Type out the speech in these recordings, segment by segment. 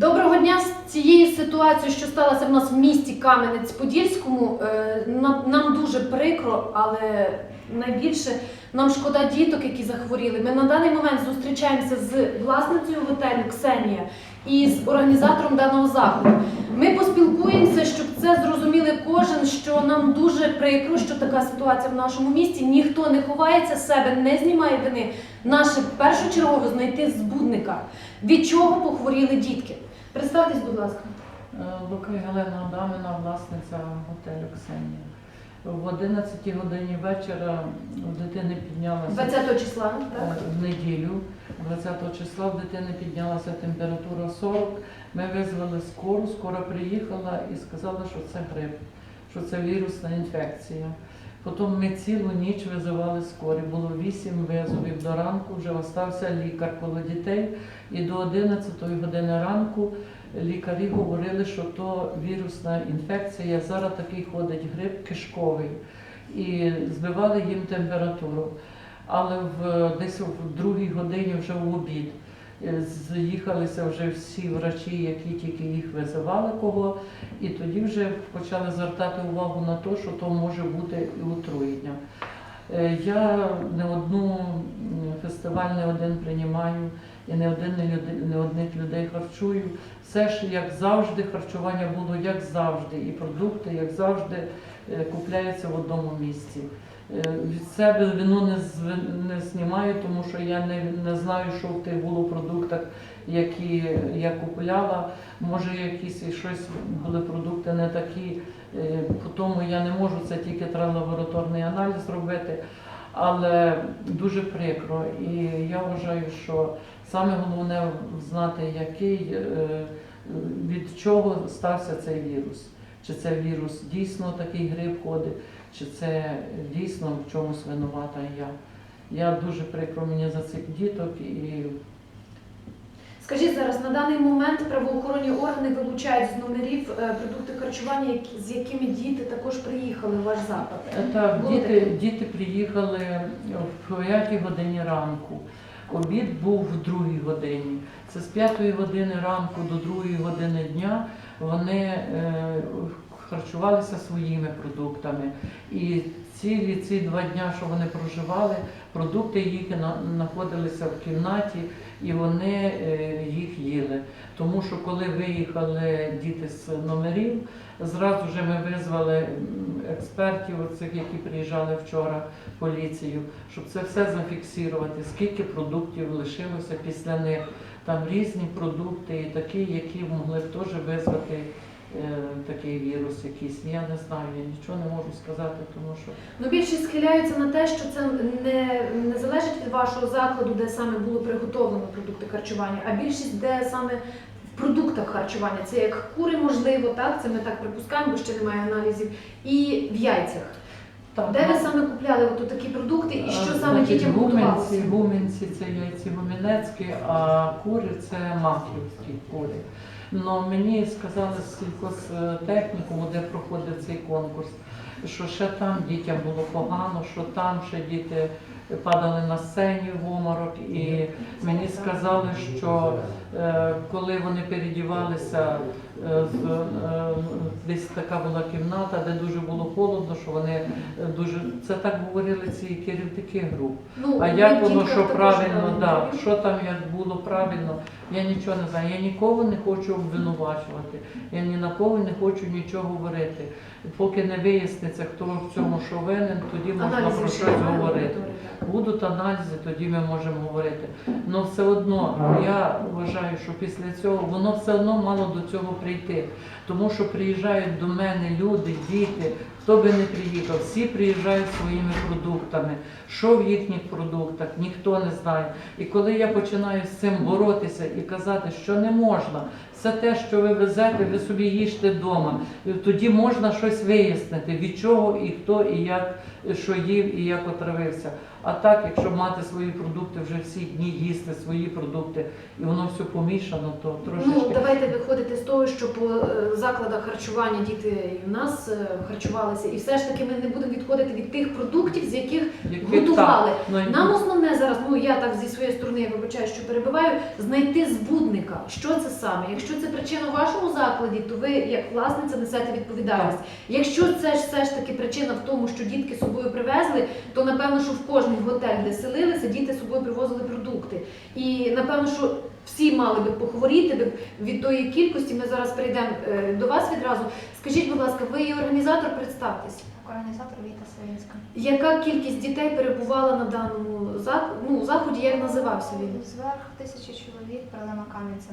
Доброго дня з цією ситуацією, що сталося в нас в місті Кам'янець-Подільському. е, Нам, дуже прикро, але найбільше нам шкода діток, які захворіли. Ми на даний момент зустрічаємося з власницею готелю Ксенія і з організатором даного заходу. Ми поспілкуємося, щоб це зрозуміли кожен, що нам дуже прикро, що така ситуація в нашому місті. Ніхто не ховається себе, не знімає вини. Наше першочергово знайти збудника. Від чого похворіли дітки? Представтесь, будь ласка. Е, Лукай Галина Адамина, власниця готелю Ксенія. В 11 годині вечора у дитини піднялася 20 числа, е, так? в неділю, 20 числа в дитини піднялася температура 40. Ми визвали скору, скора приїхала і сказала, що це грип, що це вірусна інфекція. Потім ми цілу ніч визивали скорі. Було 8 визовів до ранку, вже остався лікар коло дітей. І до 11 години ранку лікарі говорили, що то вірусна інфекція. Зараз такий ходить грип кишковий. І збивали їм температуру. Але в десь в другій годині вже в обід з'їхалися вже всі врачі, які тільки їх визивали кого, і тоді вже почали звертати увагу на те, що то може бути і отруєння. Е, Я не одну фестиваль не один приймаю і не один не одних людей харчую. Все ж як завжди, харчування було як завжди, і продукти, як завжди, е, купляються в одному місці. Е, Від себе вину не, не знімаю, тому що я не, не знаю, що в тих було продуктах, які я купляла. Може, якісь щось були продукти не такі, е, тому я не можу, це тільки треба лабораторний аналіз робити. Але дуже прикро. І я вважаю, що саме головне знати, який, е, від чого стався цей вірус. Чи це вірус дійсно такий грип ходить, чи це дійсно в чомусь винувата я. Я дуже прикро мені за цих діток і Скажіть зараз, на даний момент правоохоронні органи вилучають з номерів е, продукти харчування, з якими діти також приїхали в ваш заклад. Е, Так, Було діти, таке? діти приїхали в 5 годині ранку. Обід був в 2 годині. Це з 5 години ранку до 2 години дня вони е, харчувалися своїми продуктами. І цілі ці два дня, що вони проживали, продукти їх знаходилися в кімнаті і вони е, їх їли. Тому що коли виїхали діти з номерів, Зразу ж ми визвали експертів, оцих, які приїжджали вчора, поліцію, щоб це все зафіксувати, скільки продуктів лишилося після них. Там різні продукти, і такі, які могли б теж визвати такий вірус якийсь. Я не знаю, я нічого не можу сказати, тому що Ну більшість схиляються на те, що це не, не залежить від вашого закладу, де саме було приготовлено продукти харчування, а більшість де саме в продуктах харчування. Це як кури, можливо, так це ми так припускаємо, бо ще немає аналізів, і в яйцях. Так. Де ви саме купляли от такі продукти і що Е, саме дітям гумінці, готувалося? гумінці це яйці гумінецькі, а кури це маслівські кури. Ну мені сказали з сільхозтехнікуму, де проходив цей конкурс, що ще там дітям було погано, що там ще діти падали на сцені в оморок, і мені сказали, що е, коли вони передівалися, е, е, десь така була кімната, де дуже було холодно, що вони е, дуже це так говорили ці керівники груп. Ну, А як воно що правильно, да, що там як було правильно, я нічого не знаю. Я нікого не хочу обвинувачувати, я ні на кого не хочу нічого говорити. Поки не виясниться, хто в цьому що винен, тоді можна Аналізи про щось говорити. Будуть аналізи, тоді ми можемо говорити. Ну все одно я вважаю, що після цього воно все одно мало до цього прийти. Тому що приїжджають до мене люди, діти, хто би не приїхав, всі приїжджають своїми продуктами. Що в їхніх продуктах, ніхто не знає. І коли я починаю з цим боротися і казати, що не можна, все те, що ви везете, ви собі їжте вдома. Тоді можна щось вияснити, від чого і хто, і як, що їв, і як отравився. А так, якщо мати свої продукти, вже всі дні їсти свої продукти, і воно все помішано, то Ну, давайте виходити з того, що по е, закладах харчування діти і в нас е, харчувалися, і все ж таки ми не будемо відходити від тих продуктів, з яких які- готували. так, ну, Нам основне зараз, ну я так зі своєї сторони я вибачаю, що перебиваю, знайти збудника. Що це саме? Якщо це причина у вашому закладі, то ви як власниця несете відповідальність. Якщо це ж все ж таки причина в тому, що дітки з собою привезли, то напевно, що в кожний готель, де селилися, діти з собою привозили продукти. І напевно, що всі мали би похворіти би від тої кількості. Ми зараз перейдемо е, до вас відразу. Скажіть, будь ласка, ви є організатор, представтесь. Організатор Віта Савінська. Яка кількість дітей перебувала на даному зах- ну, заході? Як називався він? Зверх тисячі чоловік прилема Кам'янця.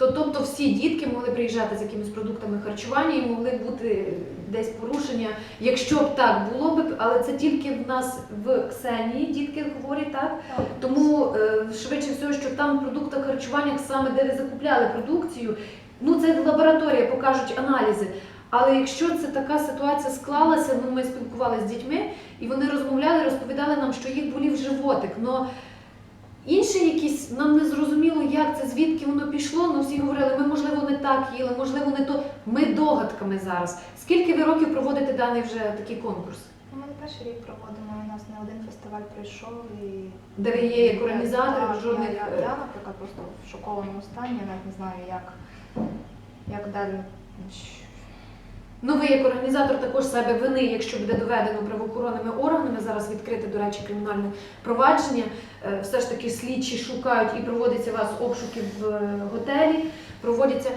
То, тобто всі дітки могли приїжджати з якимись продуктами харчування і могли бути десь порушення. Якщо б так було б, але це тільки в нас в Ксенії дітки хворі, так? Тому е, швидше всього, що там в продуктах харчування, саме де ви закупляли продукцію, ну це лабораторія, покажуть аналізи. Але якщо це така ситуація склалася, ну ми спілкувалися з дітьми, і вони розмовляли, розповідали нам, що їх болів животик. Но інші якісь нам не зрозуміло, як це, звідки воно пішло. Ну всі говорили, ми можливо не так їли, можливо, не то. Ми догадками зараз. Скільки ви років проводите даний вже такий конкурс? Ну, Ми не перший рік проводимо, у нас не один фестиваль пройшов і. Де ви є як організатор, жодних, Я, е, я, я, наприклад, просто в шокованому стані, я навіть не знаю, як, як далі. Ну, ви як організатор також себе вини, якщо буде доведено правоохоронними органами, зараз відкрите, до речі, кримінальне провадження. Е, Все ж таки слідчі шукають і проводяться вас обшуки в е, готелі. Проводяться.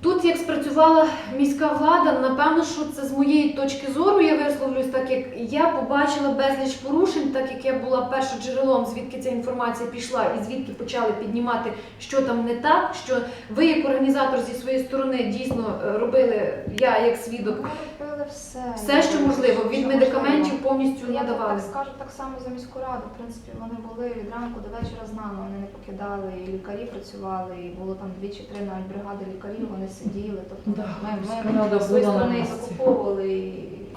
Тут як спрацювала міська влада, напевно, що це з моєї точки зору, я висловлюсь так, як я побачила безліч порушень, так як я була першим джерелом, звідки ця інформація пішла і звідки почали піднімати, що там не так. Що ви, як організатор зі своєї сторони, дійсно е, робили, я як свідок, все. все, що можливо, від Що медикаментів можливо. повністю Я надавали. так скажу так само за міську раду. В принципі, вони були від ранку до вечора з нами. Вони не покидали, і лікарі працювали, і було там дві чи три навіть бригади лікарів. Вони сиділи. Тобто Да, ми, міська ми, рада ми з своєї на сторони і місці. закуповували і,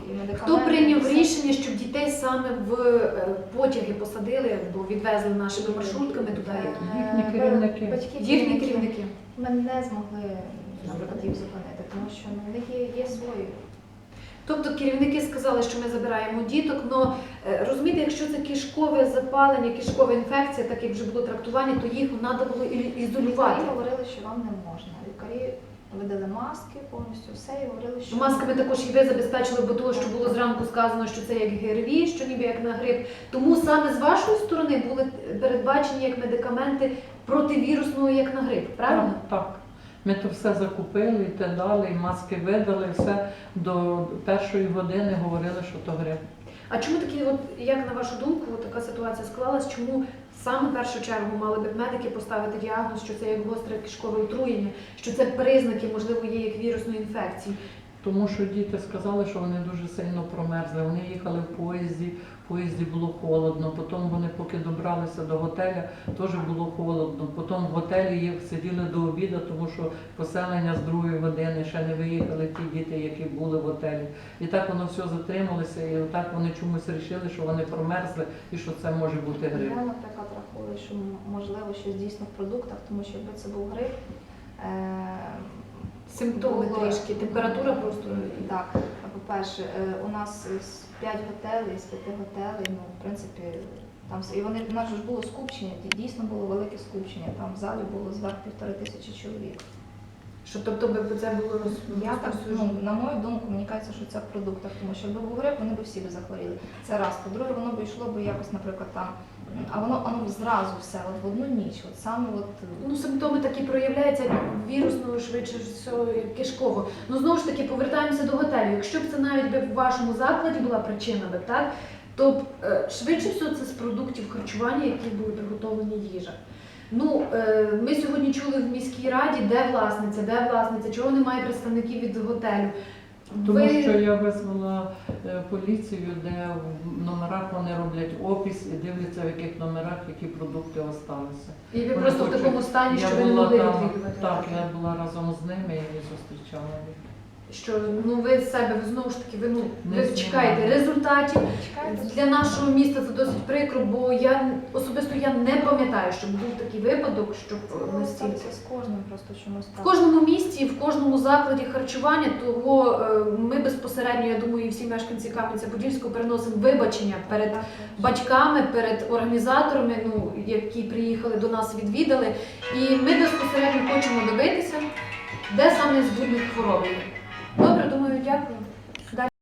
і медикаменти. Хто прийняв все. рішення, щоб дітей саме в е, потяги посадили, бо відвезли нашими маршрутками туди? Їхні Е, керівники. Батьки Їхні керівники. Ми не змогли наприклад, їх зупинити, тому що ну, в них є, є свої. Тобто керівники сказали, що ми забираємо діток. але розумієте, якщо це кишкове запалення, кишкова інфекція, так як вже було трактування, то їх треба було ізолювати. Лікарі говорили, що вам не можна. Лікарі видали маски повністю, все і говорили, що Масками також і ви забезпечили, бо того, що було зранку сказано, що це як ГРВІ, що ніби як на грип. Тому саме з вашої сторони були передбачені як медикаменти противірусного, як на грип, правильно? Так, так. Ми то все закупили, і те дали, і маски видали, все до першої години говорили, що то грип. А чому такі, от як на вашу думку, така ситуація склалась? Чому саме в першу чергу мали б медики поставити діагноз, що це як гостре кишкове отруєння, що це признаки, можливо, є як вірусної інфекції? Тому що діти сказали, що вони дуже сильно промерзли. Вони їхали в поїзді, поїзді було холодно. Потім вони, поки добралися до готеля, теж було холодно. Потім в готелі їх сиділи до обіду, тому що поселення з другої години ще не виїхали ті діти, які були в готелі. І так воно все затрималося, і так вони чомусь вирішили, що вони промерзли і що це може бути грип. я, наприклад, рахую, що можливо щось дійсно в продуктах, тому що якби це був грип. Е- Симптоми трішки, температура просто. Так, по-перше, е, у нас з 5 готелей, з 5 готелей, ну, в принципі, там все- і вони у нас ж було скупчення, дійсно було велике скупчення. Там в залі було зверх півтори тисячі чоловік. Що тобто би це було роз... Я так, ну, на мою думку, мені кажеться, що це в продуктах, тому що якби був грип, вони б всі б захворіли. Це раз. По-друге, воно б йшло б якось, наприклад, там, а воно, воно зразу все, от в одну ніч, от саме от. Ну, симптоми такі проявляються вірусного, швидше всього, кишково. Ну знову ж таки, повертаємося до готелю. Якщо б це навіть би в вашому закладі була причина, би, так, то б, е, швидше всього це з продуктів харчування, які були приготовлені їжа. Ну, е, ми сьогодні чули в міській раді, де власниця, де власниця, чого немає представників від готелю. Тому Ви- що я визвала е, поліцію, де в номерах вони роблять опис і дивляться, в яких номерах які продукти осталися. І ви просто в такому стані, Я що ви не могли відвідувати. так, я була разом з ними і зустрічала їх. Що ну ви з себе ви знову ж таки ви ну ви чекаєте результатів. Для нашого міста це досить прикро, бо я особисто я не пам'ятаю, щоб був такий випадок, щоб настільки. з кожним просто чомусь В кожному місті, в кожному закладі харчування, того е, ми безпосередньо, я думаю, і всі мешканці Кам'янця-Подільського переносимо вибачення перед Так, батьками, перед організаторами, ну які приїхали до нас, відвідали. І ми безпосередньо хочемо добитися, де саме збудник хвороби. Дякую.